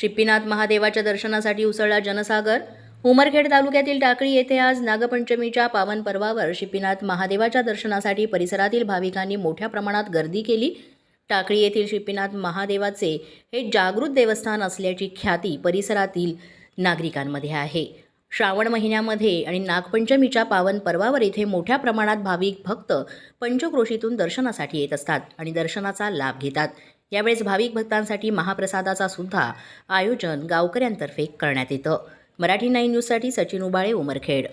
शिप्पीनाथ महादेवाच्या दर्शनासाठी उसळला जनसागर. उमरखेड तालुक्यातील टाकळी येथे आज नागपंचमीच्या पावन पर्वावर शिप्पीनाथ महादेवाच्या दर्शनासाठी परिसरातील भाविकांनी मोठ्या प्रमाणात गर्दी केली. टाकळी येथील शिप्पीनाथ महादेवाचे हे जागृत देवस्थान असल्याची ख्याती परिसरातील नागरिकांमध्ये आहे. श्रावण महिन्यामध्ये आणि नागपंचमीच्या पावन पर्वावर इथे मोठ्या प्रमाणात भाविक भक्त पंचक्रोशीतून दर्शनासाठी येत असतात आणि दर्शनाचा लाभ घेतात. यावेळेस भाविक भक्तांसाठी महाप्रसादाचा सुद्धा आयोजन गावकऱ्यांतर्फे करण्यात येतं. मराठी नाईन न्यूजसाठी सचिन उबाळे उमरखेड.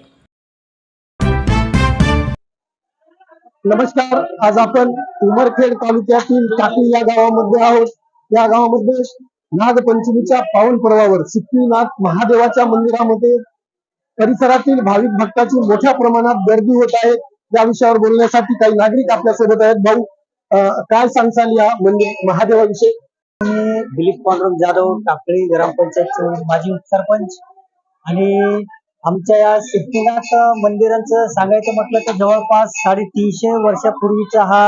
नमस्कार. आज आपण उमरखेड तालुक्यातील टाकळी या गावामध्ये आहोत. या गावामध्ये नागपंचमीच्या पावन पर्वावर सिद्धिनाथ महादेवाच्या मंदिरामध्ये परिसरातील भाविक भक्ताची मोठ्या प्रमाणात गर्दी होत आहे. या विषयावर बोलण्यासाठी काही नागरिक आपल्यासोबत आहेत. भाऊ काय सांगसाल या मंदिर महादेवाविषयी दिलीप पांडुरंग जाधव टाकळी ग्रामपंचायत माजी सरपंच आणि आमच्या या सिद्धिनाथ मंदिरांचं सांगायचं म्हटलं तर जवळपास साडेतीनशे वर्षापूर्वीचा हा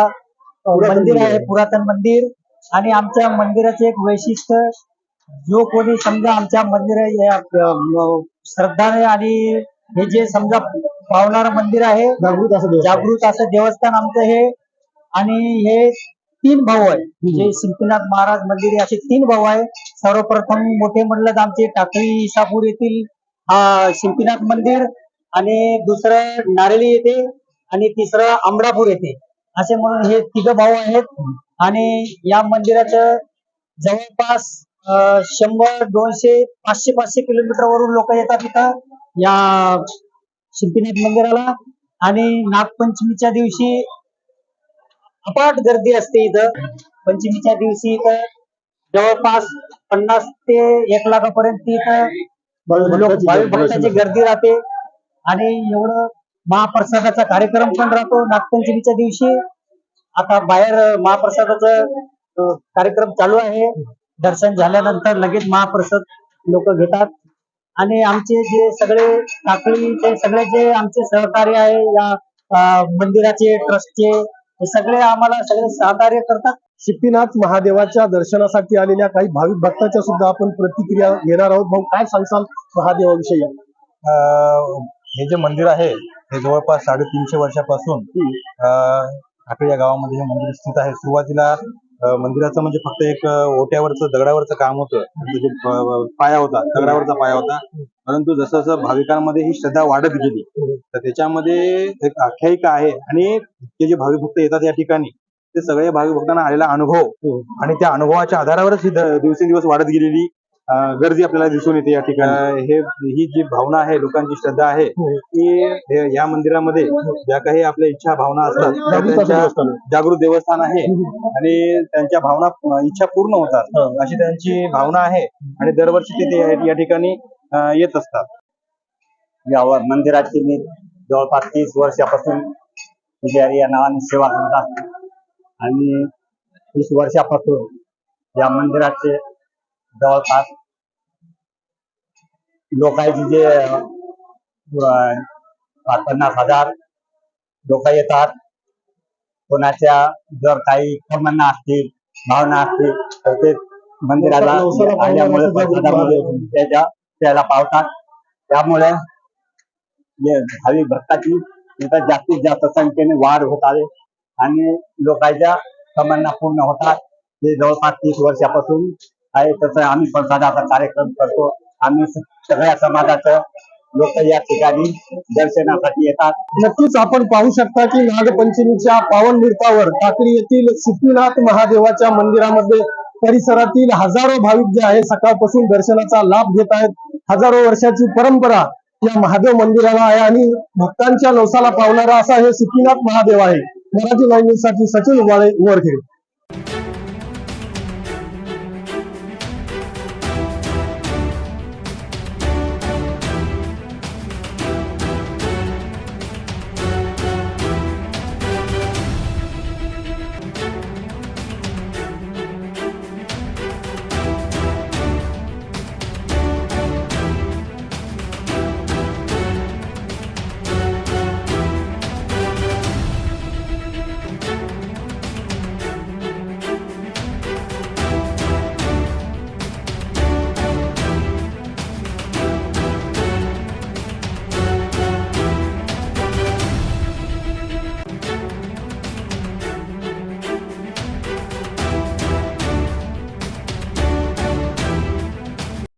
मंदिर आहे. पुरातन मंदिर आणि आमच्या मंदिराचे एक वैशिष्ट्य जो कोणी समजा आमच्या मंदिर श्रद्धाने आणि हे जे समजा पावणारं मंदिर आहे. जागृत असं देवस्थान आमचं हे आणि हे तीन भाऊ आहे जे सिंपीनाथ महाराज मंदिर असे तीन भाऊ आहे सर्वप्रथम मोठे म्हणलं तर आमचे टाकळी इसापूर येथील शिंपीनाथ मंदिर आणि दुसरं नारेली येथे आणि तिसरं अमरापूर येथे. असे म्हणून हे तिघ भाऊ आहेत. आणि या मंदिराचं जवळपास शंभर दोनशे पाचशे पाचशे किलोमीटर वरून लोक येतात इथं या शिंपीनाथ मंदिराला. आणि नागपंचमीच्या दिवशी अपाट गर्दी असते इथं. पंचमीच्या दिवशी इथं जवळपास पन्नास ते एक लाखापर्यंत इथं लोक भाविक भक्तांची गर्दी राहते. आणि एवढं महाप्रसादाचा कार्यक्रम पण राहतो. नागपंचमीच्या दिवशी आता बाहेर महाप्रसादाचा कार्यक्रम चालू आहे. दर्शन झाल्यानंतर लगेच महाप्रसाद लोक घेतात. आणि आमचे जे सगळे टाकळीचे सगळे जे आमचे सहकार्य आहे या मंदिराचे ट्रस्टचे हे सगळे आम्हाला सगळे सहकार्य करतात. सिद्धिनाथ महादेवाच्या दर्शनासाठी आलेल्या काही भाविक भक्ताच्या सुद्धा आपण प्रतिक्रिया घेणार आहोत. भाऊ काय सांगसाल महादेवाविषयी? अं, हे जे मंदिर आहे हे जवळपास साडेतीनशे वर्षापासून अं, ठाकरे या गावामध्ये हे मंदिर स्थित आहे. सुरुवातीला मंदिराचं म्हणजे फक्त एक ओट्यावरचं दगडावरचं काम होतं. म्हणजे जे पाया होता दगडावरचा पाया होता. परंतु जसं जसं भाविकांमध्ये ही श्रद्धा वाढत गेली तर त्याच्यामध्ये एक आख्यायिका आहे आणि ते जे भाविक भक्त येतात या ठिकाणी ते सगळे भाविक भक्तांना आलेला अनुभव आणि त्या अनुभवाच्या आधारावरच ही दिवसेंदिवस वाढत गेलेली गर्दी आपल्याला दिसून येते या ठिकाणी. हे ही जी भावना आहे लोकांची श्रद्धा आहे की हे- या मंदिरामध्ये ज्या काही आपल्या इच्छा भावना असतात त्या जागृत देवस्थान. आहे. जागृत देवस्थान आहे आणि त्यांच्या भावना इच्छा पूर्ण होतात. अशी त्यांची भावना आहे आणि दरवर्षी ते ते या ठिकाणी येत असतात. यावर मंदिराची मी जवळपास तीस वर्षापासून पुजारी या नावाने सेवा करत असतो आणि तीस वर्षापासून या मंदिराचे जवळपास लोकांची जे पन्नास हजार लोक येतात. कोणाच्या जर काही तमन्ना असतील भावना असतील तर ते मंदिराला आल्यामुळे. त्याच्या त्याला पावतात. त्यामुळे जे भाविक भक्ताची इथं जास्तीत जास्त संख्येने वाढ होत आहे आणि लोकांच्या तमन्ना पूर्ण होतात. हे जवळपास तीस वर्षापासून आहे. तसं आम्ही प्रसादाचा कार्यक्रम करतो. आम्ही सगळ्या समाजाचं लोक या ठिकाणी दर्शनासाठी येतात. नक्कीच आपण पाहू शकता की नागपंचमीच्या पावन मुहूर्तावर टाकळी येथील सिद्धिनाथ महादेवाच्या मंदिरामध्ये परिसरातील हजारो भाविक जे आहे सकाळपासून दर्शनाचा लाभ घेत आहेत. हजारो वर्षाची परंपरा या महादेव मंदिराला आहे आणि भक्तांच्या नवसाला पावणारा असा हे सिद्धिनाथ महादेव आहे. मराठी लाईन साठी सचिन वाळे वरखेड